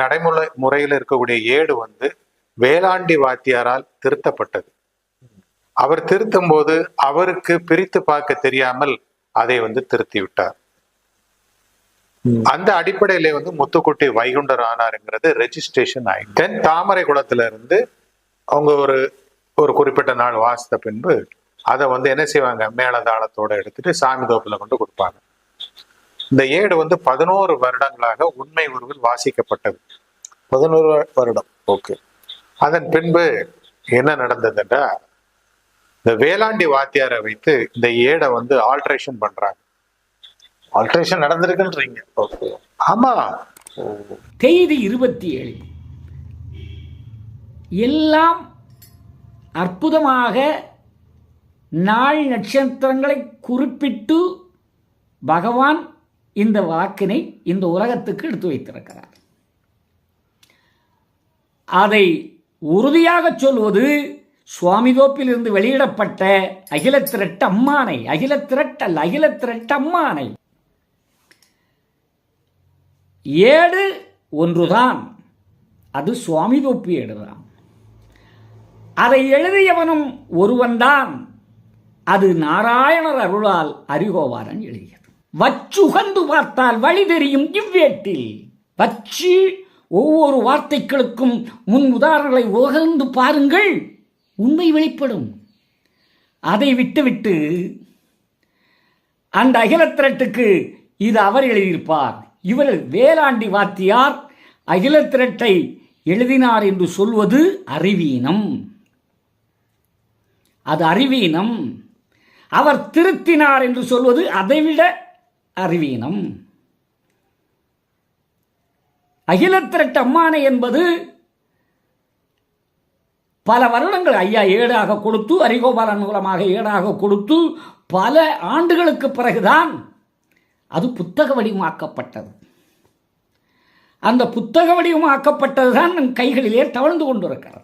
நடைமுறை முறையில் இருக்கக்கூடிய ஏடு வந்து வேளாண்டி வாத்தியாரால் திருத்தப்பட்டது. அவர் திருத்தும் போது அவருக்கு பிரித்து பார்க்க தெரியாமல் அதை வந்து திருத்தி விட்டார். அந்த அடிப்படையிலே வந்து முத்துக்குட்டி வைகுண்டர் ஆனாருங்கிறது ரெஜிஸ்ட்ரேஷன் ஆயிடுச்சு தென் தாமரை குளத்துல இருந்து அவங்க ஒரு ஒரு குறிப்பிட்ட நாள் வாசித்த பின்பு அதை வந்து என்ன செய்வாங்க? மேளதாளத்தோட எடுத்துட்டு சாமி தோப்புல கொண்டு கொடுப்பாங்க. இந்த ஏடு வந்து பதினோரு வருடங்களாக உண்மை உருவில் வாசிக்கப்பட்டது. பதினோரு வருடம். ஓகே. அதன் பின்பு என்ன நடந்ததுன்னா இந்த வேளாண்டி வாத்தியாரை வைத்து இந்த ஏடை வந்து ஆல்ட்ரேஷன் பண்றாங்க. ஆல்ட்ரேஷன் நடந்திருக்குன்றீங்க. ஓகே. ஆமா. தேதி இருபத்தி ஏழு எல்லாம் அற்புதமாக நாள் நட்சத்திரங்களை குறிப்பிட்டு பகவான் இந்த வாக்கினை இந்த உலகத்துக்கு எடுத்து வைத்திருக்கிறார். அதை உறுதியாக சொல்வது சுவாமிதோப்பிலிருந்து வெளியிடப்பட்ட அகில திரட்ட அம்மானை அகில திரட்டல் அகில திரட்ட அம்மானை. ஏடு ஒன்றுதான் அது சுவாமிதோப்பு ஏடுதான். அதை எழுதியவனும் ஒருவன்தான் அது நாராயணர் அருளால் அரிகோவாரன் எழுதியது வச்சுகந்து பார்த்தால் வழி தெரியும் இவ்வேட்டில். வச்சு ஒவ்வொரு வார்த்தைகளுக்கும் முன் உதாரணங்களை உகந்து பாருங்கள் உண்மை வெளிப்படும். அதை விட்டுவிட்டு அந்த அகிலத்திரட்டுக்கு இது அவர் எழுதியிருப்பார். இவர் வேளாண்டி வாத்தியார் அகிலத்திரட்டை எழுதினார் என்று சொல்வது அறிவீனம். அது அறிவீனம். அவர் திருத்தினார் என்று சொல்வது அதைவிட அறிவீனம். அகிலத்திரட்டு அம்மானை என்பது பல வருடங்கள் ஐயா ஏடாக கொடுத்து அரிகோபாலன் மூலமாக ஏடாக கொடுத்து பல ஆண்டுகளுக்கு பிறகுதான் அது புத்தக வடிவமாக்கப்பட்டது. அந்த புத்தக வடிவமாக்கப்பட்டது தான் நம் கைகளிலே தவழ்ந்து கொண்டிருக்கிறது.